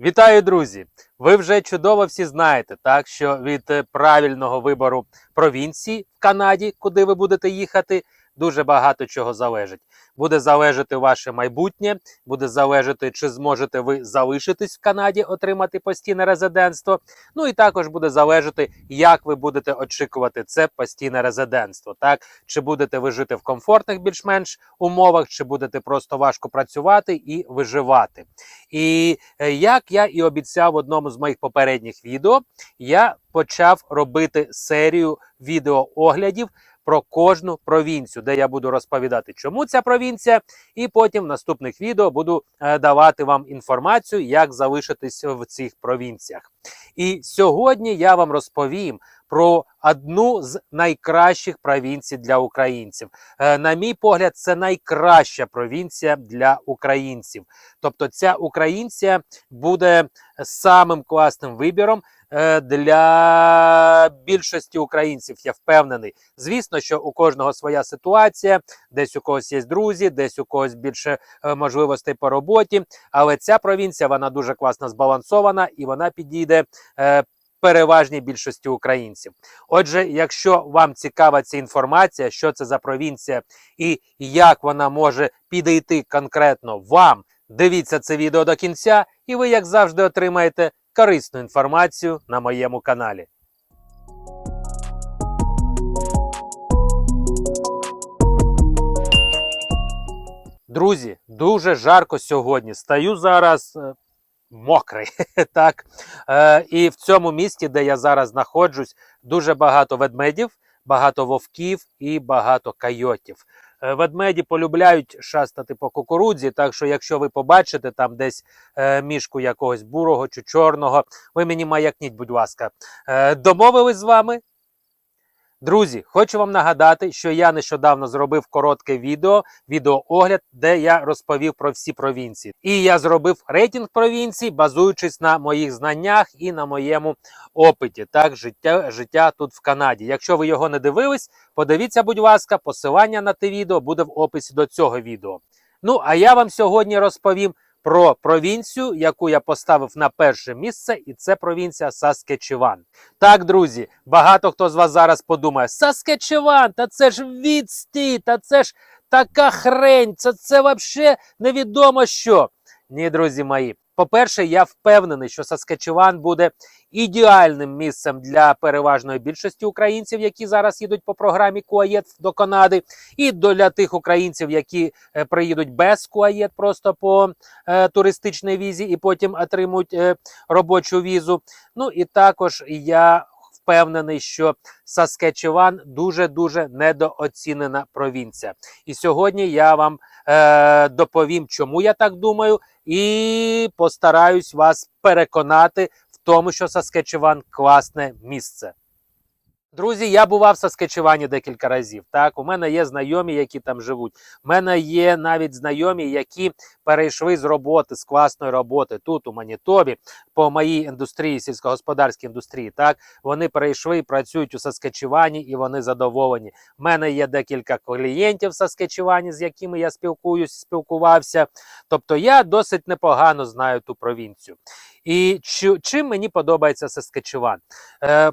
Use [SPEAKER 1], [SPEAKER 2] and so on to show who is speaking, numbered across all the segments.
[SPEAKER 1] Вітаю, друзі! Ви вже чудово всі знаєте, так що від е, правильного вибору провінції в Канаді, куди ви будете їхати, дуже багато чого залежить. Буде залежати ваше майбутнє, буде залежати, чи зможете ви залишитись в Канаді, отримати постійне резидентство. Ну і також буде залежати, як ви будете очікувати це постійне резидентство. Так, чи будете ви жити в комфортних більш-менш умовах, чи будете просто важко працювати і виживати. І е, як я і обіцяв в одному з моїх попередніх відео, я почав робити серію відеооглядів про кожну провінцію, де я буду розповідати, чому ця провінція, і потім в наступних відео буду е, давати вам інформацію, як залишитись в цих провінціях. І сьогодні я вам розповім про одну з найкращих провінцій для українців. Е, На мій погляд, це найкраща провінція для українців. Тобто, ця українція буде самим класним вибіром для більшості українців. Я впевнений. Звісно, що у кожного своя ситуація, десь у когось є друзі, десь у когось більше е, можливостей по роботі. Але ця провінція вона дуже класно збалансована і вона підійде. е, Переважній більшості українців. Отже, якщо вам цікава ця інформація, що це за провінція і як вона може підійти конкретно вам, дивіться це відео до кінця, і ви, як завжди, отримаєте корисну інформацію на моєму каналі. Друзі, дуже жарко сьогодні. Стаю зараз е, мокрий. так. Е, і в цьому місті, де я зараз знаходжусь, дуже багато ведмедів, багато вовків і багато койотів. Е, Ведмеді полюбляють шастати по кукурудзі, так що якщо ви побачите там десь е, мішку якогось бурого чи чорного, ви мені маякніть, будь ласка. Е, домовились з вами? Друзі, хочу вам нагадати, що я нещодавно зробив коротке відео, відеоогляд, де я розповів про всі провінції. І я зробив рейтинг провінцій, базуючись на моїх знаннях і на моєму опиті. Так, життя, життя тут в Канаді. Якщо ви його не дивились, подивіться, будь ласка, посилання на те відео буде в описі до цього відео. Ну, а я вам сьогодні розповім про провінцію, яку я поставив на перше місце, і це провінція Саскечеван. Так, друзі, багато хто з вас зараз подумає: Саскечеван, та це ж відсті, та це ж така хрень, це, це взагалі невідомо що. Ні, друзі мої. По-перше, я впевнений, що Саскачеван буде ідеальним місцем для переважної більшості українців, які зараз їдуть по програмі Куаєт до Канади, і для тих українців, які е, приїдуть без Куаєт просто по е, туристичній візі і потім отримують е, робочу візу. Ну і також я впевнений, що Саскечеван дуже дуже недооцінена провінція. І сьогодні я вам е, доповім, чому я так думаю, і постараюсь вас переконати в тому, що Саскечеван класне місце. Друзі, я бував в Саскечевані декілька разів. Так, у мене є знайомі, які там живуть. У мене є навіть знайомі, які перейшли з роботи, з класної роботи тут, у Манітобі, по моїй індустрії, сільськогосподарській індустрії. Так, вони перейшли, працюють у Саскечевані і вони задоволені. У мене є декілька клієнтів в Саскечевані, з якими я спілкуюсь, спілкувався. Тобто я досить непогано знаю ту провінцію. І чим мені подобається Саскачеван?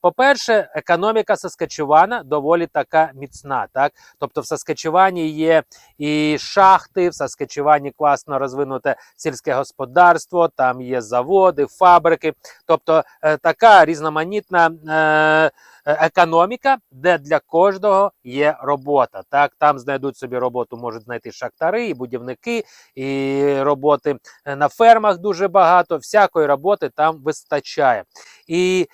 [SPEAKER 1] По-перше, економіка Саскачевана доволі така міцна. Так? Тобто в Саскачевані є і шахти, в Саскачевані класно розвинуте сільське господарство, там є заводи, фабрики. Тобто е, така різноманітна е, економіка, де для кожного є робота. Так? Там знайдуть собі роботу, можуть знайти шахтари, і будівники, і роботи е, на фермах дуже багато. Всякої роботи там вистачає. І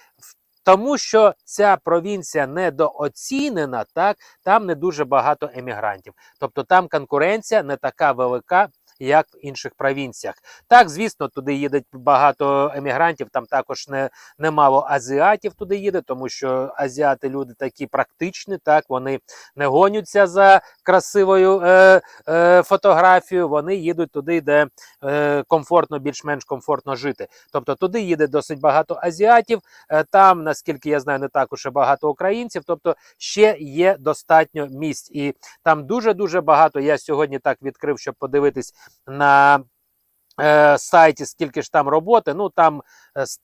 [SPEAKER 1] тому що ця провінція недооцінена, так там не дуже багато емігрантів. Тобто там конкуренція не така велика. Як в інших провінціях, так звісно, туди їде багато емігрантів. Там також не немало азіатів туди їде, тому що азіати люди такі практичні. Так вони не гоняться за красивою е, е, фотографією. Вони їдуть туди, де е, комфортно, більш-менш комфортно жити. Тобто туди їде досить багато азіатів. Е, там, наскільки я знаю, не також багато українців. Тобто ще є достатньо місць, і там дуже дуже багато. Я сьогодні так відкрив, щоб подивитись на е, сайті, скільки ж там роботи. Ну там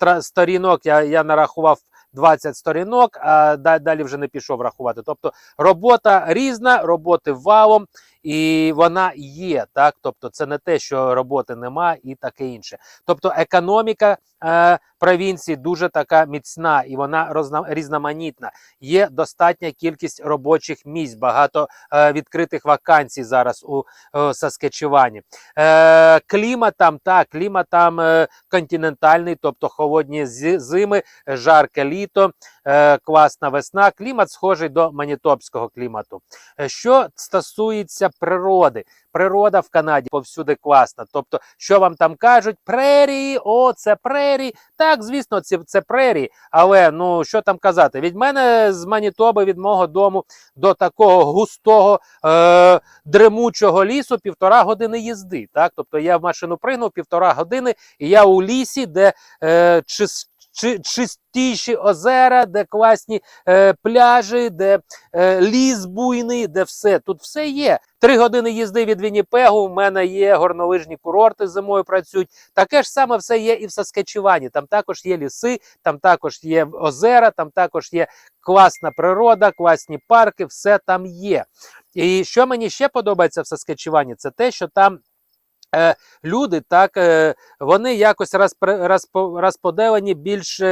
[SPEAKER 1] е, сторінок я, я нарахував 20 сторінок, а далі вже не пішов рахувати. Тобто робота різна, роботи валом, і вона є. Так, тобто, це не те, що роботи нема, і таке інше. Тобто, економіка е, провінції дуже така міцна і вона розна, різноманітна. Є достатня кількість робочих місць, багато е, відкритих вакансій зараз у е, Саскечевані. Е, клімат там так, клімат там е, континентальний, тобто холодні зими, жарке літо, е, класна весна. Клімат схожий до манітопського клімату. Е, Що стосується природи, природа в Канаді повсюди класна. Тобто, що вам там кажуть, прерії, о, це прерії. Так, звісно, це, це прерії, але ну що там казати? Від мене з Манітоби, від мого дому до такого густого е, дремучого лісу півтора години їзди. Так, тобто я в машину пригнув півтора години, і я у лісі, де е, чис, чи, чистіші озера, де класні е, пляжі, де е, ліс буйний, де все. Тут все є. Три години їзди від Вінніпегу. В мене є горнолижні курорти зимою працюють. Таке ж саме все є і в Саскачевані. Там також є ліси, там також є озера, там також є класна природа, класні парки, все там є. І що мені ще подобається в Саскачевані, це те, що там. Е, люди так е, вони якось розподелені більш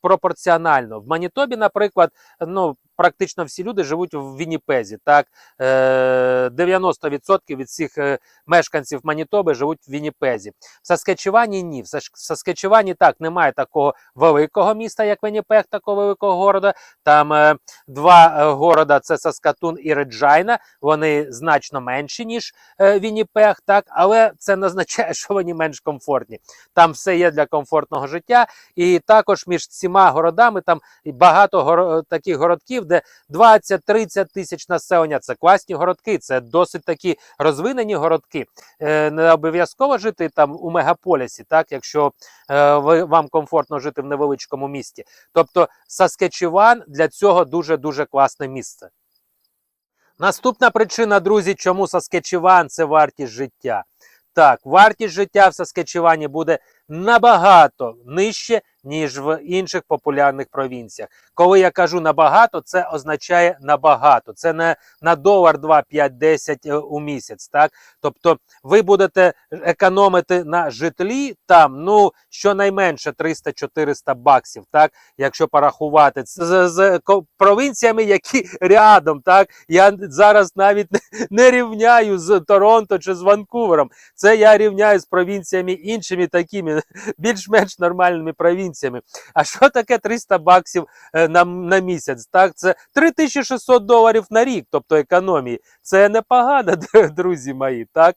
[SPEAKER 1] пропорціонально. В Манітобі, наприклад, ну практично всі люди живуть в Вінніпезі. Так е, 90% від всіх е, мешканців Манітоби живуть в Вінніпезі. В Саскачевані ні. В Саскачевані так немає такого великого міста, як Вінніпег, такого великого города. Там е, два е, города: це Саскатун і Реджайна. Вони значно менші ніж е, Вінніпег, так, але це не означає, що вони менш комфортні. Там все є для комфортного життя, і також між цими городами там багато горо- таких городків, де 20-30 тисяч населення. Це класні городки, це досить такі розвинені городки. Е, не обов'язково жити там у мегаполісі, так, якщо е, вам комфортно жити в невеличкому місті. Тобто Саскечеван для цього дуже дуже класне місце. Наступна причина, друзі, чому Саскечеван це вартість життя. Так, вартість життя в Саскечевані буде набагато нижче, ніж в інших популярних провінціях. Коли я кажу набагато, це означає набагато. Це не на долар 2, 5, 10 е, у місяць. Так? Тобто ви будете економити на житлі там, ну, щонайменше 300-400 баксів, так? якщо порахувати з, з провінціями, які рядом. Так? Я зараз навіть не, не рівняю з Торонто чи з Ванкувером. Це я рівняю з провінціями іншими такими більш-менш нормальними провінціями. А що таке 300 баксів е, на, на місяць? Так, це 3600 доларів на рік, тобто економії. Це непогано, друзі мої. Так?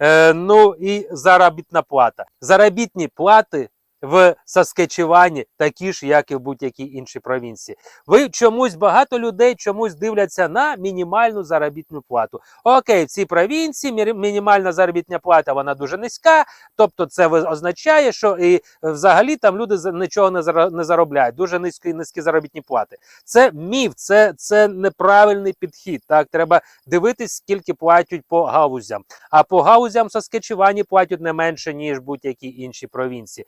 [SPEAKER 1] Е, ну і заробітна плата. Заробітні плати. В Саскечевані такі ж, як і в будь-якій іншій провінції. Ви чомусь багато людей чомусь дивляться на мінімальну заробітну плату. Окей, в цій провінції мінімальна заробітна плата вона дуже низька, тобто це означає, що і е, взагалі там люди нічого не заробляють, дуже низькі низькі заробітні плати. Це міф, це, це неправильний підхід. Так, треба дивитись, скільки платять по гаузям. А по гаузям Саскечевані платять не менше, ніж будь-які інші провінції.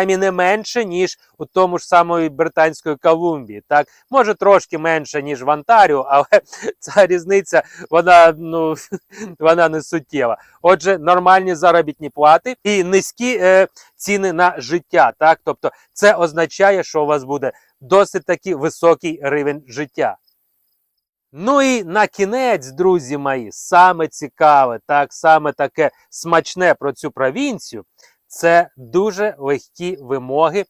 [SPEAKER 1] Не менше, ніж у тому ж самої Британської Колумбії. Так, може трошки менше, ніж в Онтаріо, але ця різниця вона, ну, вона не суттєва. Отже, нормальні заробітні плати і низькі е, ціни на життя. Так, тобто це означає, що у вас буде досить таки високий рівень життя. Ну і на кінець, друзі мої, саме цікаве, так саме таке смачне про цю провінцію це дуже легкі вимоги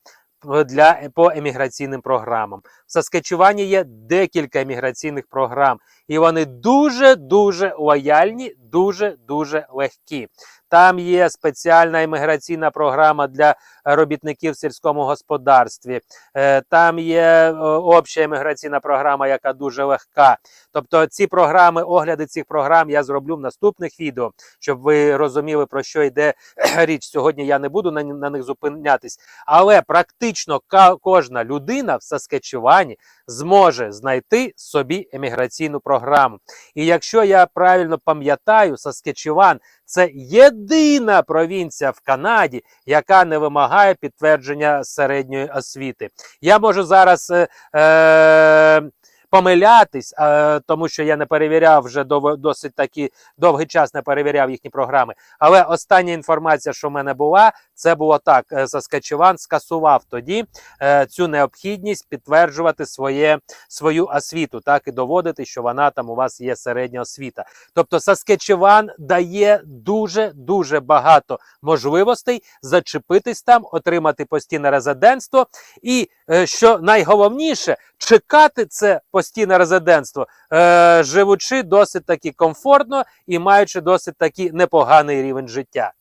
[SPEAKER 1] для по еміграційним програмам. В Саскачуванні є декілька еміграційних програм, і вони дуже дуже лояльні, дуже дуже легкі. Там є спеціальна еміграційна програма для робітників в сільському господарстві. Е, Там є е, обща еміграційна програма, яка дуже легка. Тобто ці програми, огляди цих програм я зроблю в наступних відео, щоб ви розуміли, про що йде річ. Сьогодні я не буду на, на них зупинятись. Але практично кожна людина в Саскачевані зможе знайти собі еміграційну програму. І якщо я правильно пам'ятаю, Саскачеван це єдина провінція в Канаді, яка не вимагає підтвердження середньої освіти. Я можу зараз е, е, помилятись, е, тому що я не перевіряв вже дов- досить такі довгий час не перевіряв їхні програми. Але остання інформація, що в мене була, це було так: е, Saskatchewan скасував тоді е, цю необхідність підтверджувати своє, свою освіту, так і доводити, що вона там у вас є середня освіта. Тобто Saskatchewan дає дуже дуже багато можливостей зачепитись там, отримати постійне резидентство, і е, що найголовніше, чекати це постійне резидентство, е, живучи досить таки комфортно і маючи досить таки непоганий рівень життя.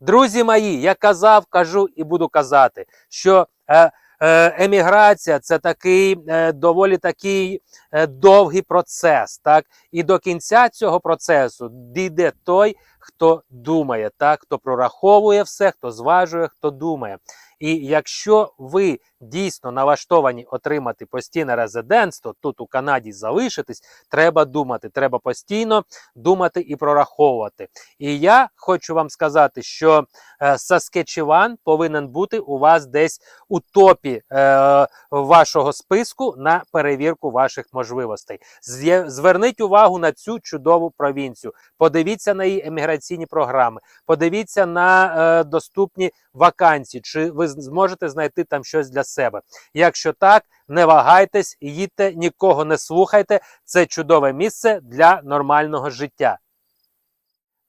[SPEAKER 1] Друзі мої, я казав, кажу і буду казати, що е, е, еміграція це такий е, доволі такий довгий процес. Так? І до кінця цього процесу дійде той, хто думає, так? хто прораховує все, хто зважує, хто думає. І якщо ви дійсно налаштовані отримати постійне резидентство, тут у Канаді залишитись, треба думати, треба постійно думати і прораховувати. І я хочу вам сказати, що е, Саскечеван повинен бути у вас десь у топі е, вашого списку на перевірку ваших можливостей. Зверніть увагу на цю чудову провінцію. Подивіться на її еміграційні програми, подивіться на е, доступні вакансії, чи ви зможете знайти там щось для себе. Якщо так, не вагайтесь, їдьте, нікого не слухайте. Це чудове місце для нормального життя.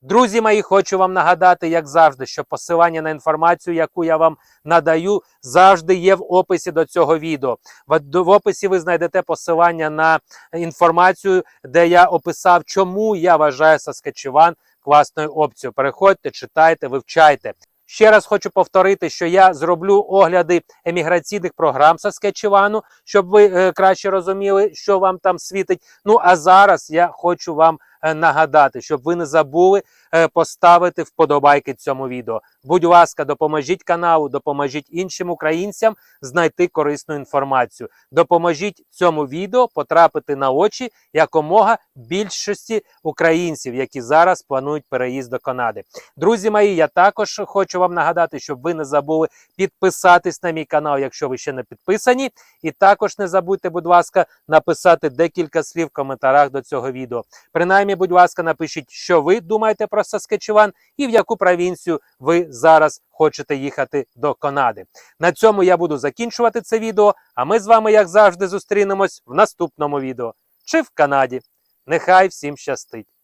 [SPEAKER 1] Друзі мої, хочу вам нагадати, як завжди, що посилання на інформацію, яку я вам надаю, завжди є в описі до цього відео. В, описі ви знайдете посилання на інформацію, де я описав, чому я вважаю Saskatchewan класною опцією. Переходьте, читайте, вивчайте. Ще раз хочу повторити, що я зроблю огляди еміграційних програм Саскетчевану, щоб ви е, краще розуміли, що вам там світить. Ну а зараз я хочу вам нагадати, щоб ви не забули е, поставити вподобайки цьому відео. Будь ласка, допоможіть каналу, допоможіть іншим українцям знайти корисну інформацію. Допоможіть цьому відео потрапити на очі якомога більшості українців, які зараз планують переїзд до Канади. Друзі мої, я також хочу вам нагадати, щоб ви не забули підписатись на мій канал, якщо ви ще не підписані. І також не забудьте, будь ласка, написати декілька слів в коментарях до цього відео. Принаймні, будь ласка, напишіть, що ви думаєте про Саскачеван і в яку провінцію ви зараз хочете їхати до Канади. На цьому я буду закінчувати це відео. А ми з вами, як завжди, зустрінемось в наступному відео чи в Канаді. Нехай всім щастить!